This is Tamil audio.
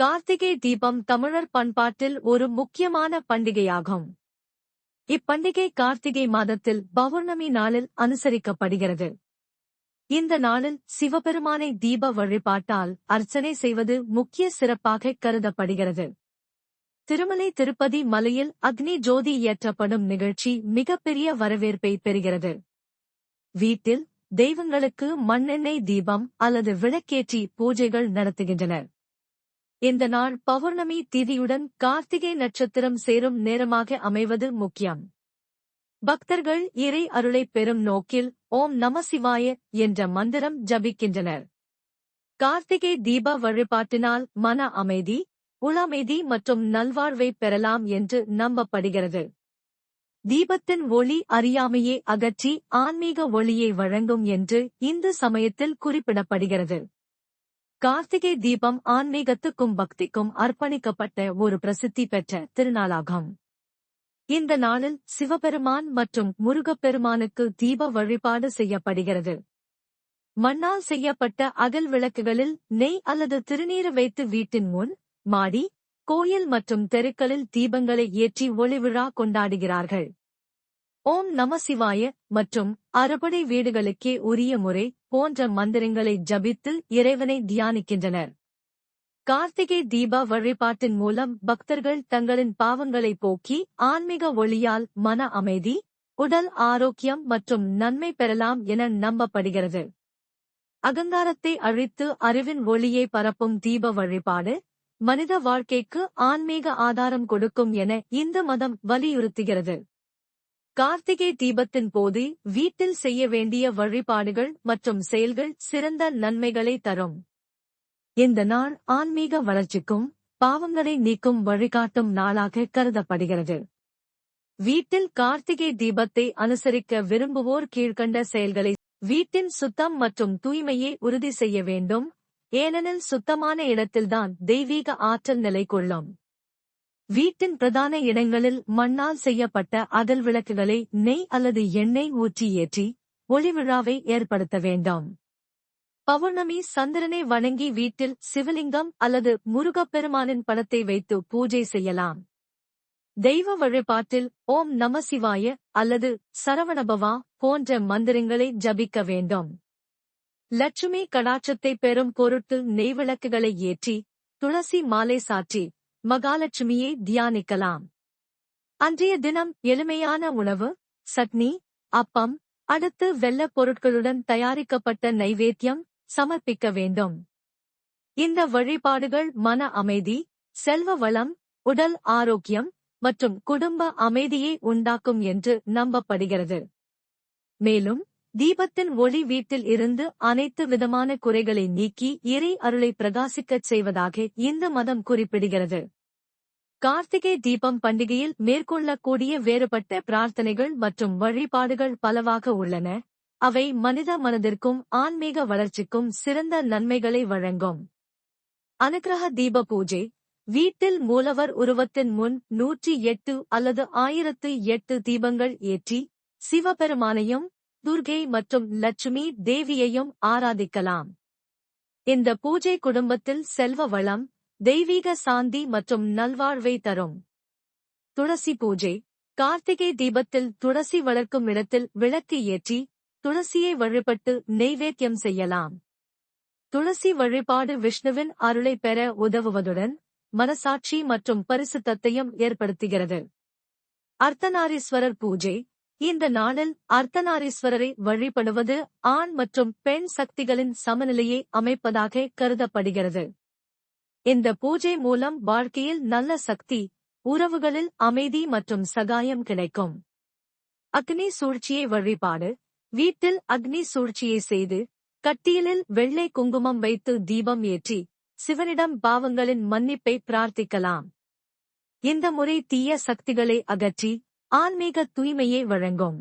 கார்த்திகை தீபம் தமிழர் பண்பாட்டில் ஒரு முக்கியமான பண்டிகையாகும். இப்பண்டிகை கார்த்திகை மாதத்தில் பௌர்ணமி நாளில் அனுசரிக்கப்படுகிறது. இந்த நாளில் சிவபெருமானை தீப வழிபாட்டால் அர்ச்சனை செய்வது முக்கிய சிறப்பாக கருதப்படுகிறது. திருமலை திருப்பதி மலையில் அக்னி ஜோதி ஏற்றப்படும் நிகழ்ச்சி மிகப்பெரிய வரவேற்பை பெறுகிறது. வீட்டில் தெய்வங்களுக்கு மண்ணெண்ணெய் தீபம் அல்லது விளக்கேற்றி பூஜைகள் நடத்துகின்றனர். இந்த நாள் பௌர்ணமி திதியுடன் கார்த்திகை நட்சத்திரம் சேரும் நேரமாக அமைவது முக்கியம். பக்தர்கள் இறை அருளைப் பெறும் நோக்கில் ஓம் நம சிவாய என்ற மந்திரம் ஜபிக்கின்றனர். கார்த்திகை தீப வழிபாட்டினால் மன அமைதி உளமைதி மற்றும் நல்வாழ்வை பெறலாம் என்று நம்பப்படுகிறது. தீபத்தின் ஒளி அறியாமையே அகற்றி ஆன்மீக ஒளியை வழங்கும் என்று இந்து சமயத்தில் குறிப்பிடப்படுகிறது. கார்த்திகை தீபம் ஆன்மீகத்துக்கும் பக்திக்கும் அர்ப்பணிக்கப்பட்ட ஒரு பிரசித்தி பெற்ற திருநாளாகும். இந்த நாளில் சிவபெருமான் மற்றும் முருகப்பெருமானுக்கு தீப வழிபாடு செய்யப்படுகிறது. மண்ணால் செய்யப்பட்ட அகல் விளக்குகளில் நெய் அல்லது திருநீர் வைத்து வீட்டின் முன் மாடி கோயில் மற்றும் தெருக்களில் தீபங்களை ஏற்றி ஒளிவிழா கொண்டாடுகிறார்கள். ஓம் நம சிவாய மற்றும் அறுபடை வீடுகளுக்கே உரிய முறை போன்ற மந்திரங்களை ஜபித்து இறைவனை தியானிக்கின்றனர். கார்த்திகை தீப வழிபாட்டின் மூலம் பக்தர்கள் தங்களின் பாவங்களை போக்கி ஆன்மீக ஒளியால் மன அமைதி உடல் ஆரோக்கியம் மற்றும் நன்மை பெறலாம் என நம்பப்படுகிறது. அகங்காரத்தை அழித்து அறிவின் ஒளியை பரப்பும் தீப வழிபாடு மனித வாழ்க்கைக்கு ஆன்மீக ஆதாரம் கொடுக்கும் என இந்து மதம் வலியுறுத்துகிறது. கார்த்திகை தீபத்தின் போது வீட்டில் செய்ய வேண்டிய வழிபாடுகள் மற்றும் செயல்கள் சிறந்த நன்மைகளை தரும். இந்த நாள் ஆன்மீக வளர்ச்சிக்கும் பாவங்களை நீக்கும் வழிகாட்டும் நாளாக கருதப்படுகிறது. வீட்டில் கார்த்திகை தீபத்தை அனுசரிக்க விரும்புவோர் கீழ்கண்ட செயல்களை வீட்டின் சுத்தம் மற்றும் தூய்மையை உறுதி செய்ய வேண்டும். ஏனெனில் சுத்தமான இடத்தில்தான் தெய்வீக ஆற்றல் நிலை கொள்ளும் வீட்டின் பிரதான இடங்களில் மண்ணால் செய்யப்பட்ட அகல் விளக்குகளை நெய் அல்லது எண்ணெய் ஊற்றி ஏற்றி ஒளிவிழாவை ஏற்படுத்த வேண்டாம். பௌர்ணமி சந்திரனை வணங்கி வீட்டில் சிவலிங்கம் அல்லது முருகப்பெருமானின் படத்தை வைத்து பூஜை செய்யலாம். தெய்வ வழிபாட்டில் ஓம் நம சிவாய அல்லது சரவணபவா போன்ற மந்திரங்களை ஜபிக்க வேண்டும். லட்சுமி கடாட்சத்தை பெறும் பொருட்டு நெய்விளக்குகளை ஏற்றி துளசி மாலை சாற்றி மகாலட்சுமியை தியானிக்கலாம். அன்றைய தினம் எளிமையான உணவு சட்னி அப்பம் அடுத்து வெள்ளப் பொருட்களுடன் தயாரிக்கப்பட்ட நைவேத்தியம் சமர்ப்பிக்க வேண்டும். இந்த வழிபாடுகள் மன அமைதி செல்வ வளம் உடல் ஆரோக்கியம் மற்றும் குடும்ப அமைதியை உண்டாக்கும் என்று நம்பப்படுகிறது. மேலும் தீபத்தின் ஒளி வீட்டில் இருந்து அனைத்து விதமான குறைகளை நீக்கி இறை அருளை பிரகாசிக்கச் செய்வதாக இந்த மதம் குறிப்பிடுகிறது. கார்த்திகை தீபம் பண்டிகையில் மேற்கொள்ளக்கூடிய வேறுபட்ட பிரார்த்தனைகள் மற்றும் வழிபாடுகள் பலவாக உள்ளன. அவை மனித மனதிற்கும் ஆன்மீக வளர்ச்சிக்கும் சிறந்த நன்மைகளை வழங்கும். அனுகிரக தீப பூஜை. வீட்டில் மூலவர் உருவத்தின் முன் நூற்றி எட்டு அல்லது ஆயிரத்து எட்டு தீபங்கள் ஏற்றி சிவபெருமானையும் துர்கை மற்றும் லட்சுமி தேவியையும் ஆராதிக்கலாம். இந்த பூஜை குடும்பத்தில் செல்வ வளம் தெய்வீக சாந்தி மற்றும் நல்வாழ்வை தரும். துளசி பூஜை கார்த்திகை தீபத்தில் துளசி வளர்க்கும் இடத்தில் விளக்கு ஏற்றி துளசியை வழிபட்டு நெய்வேத்தியம் செய்யலாம். துளசி வழிபாடு விஷ்ணுவின் அருளை பெற உதவுவதுடன் மனசாட்சி மற்றும் பரிசுத்தத்தையும் ஏற்படுத்துகிறது. அர்த்தநாரீஸ்வரர் பூஜை இந்த நாளில் அர்த்தநாரீஸ்வரரை வழிபடுவது ஆண் மற்றும் பெண் சக்திகளின் சமநிலையை அமைப்பதாக கருதப்படுகிறது. இந்த பூஜை மூலம் வாழ்க்கையில் நல்ல சக்தி உறவுகளில் அமைதி மற்றும் சகாயம் கிடைக்கும். அக்னி சூழ்ச்சியை வழிபாடு. வீட்டில் அக்னி சூழ்ச்சியை செய்து கட்டியலில் வெள்ளை குங்குமம் வைத்து தீபம் ஏற்றி சிவனிடம் பாவங்களின் மன்னிப்பை பிரார்த்திக்கலாம். இந்த முறை தீய சக்திகளை அகற்றி ஆன்மீக தூய்மையை வழங்கும்.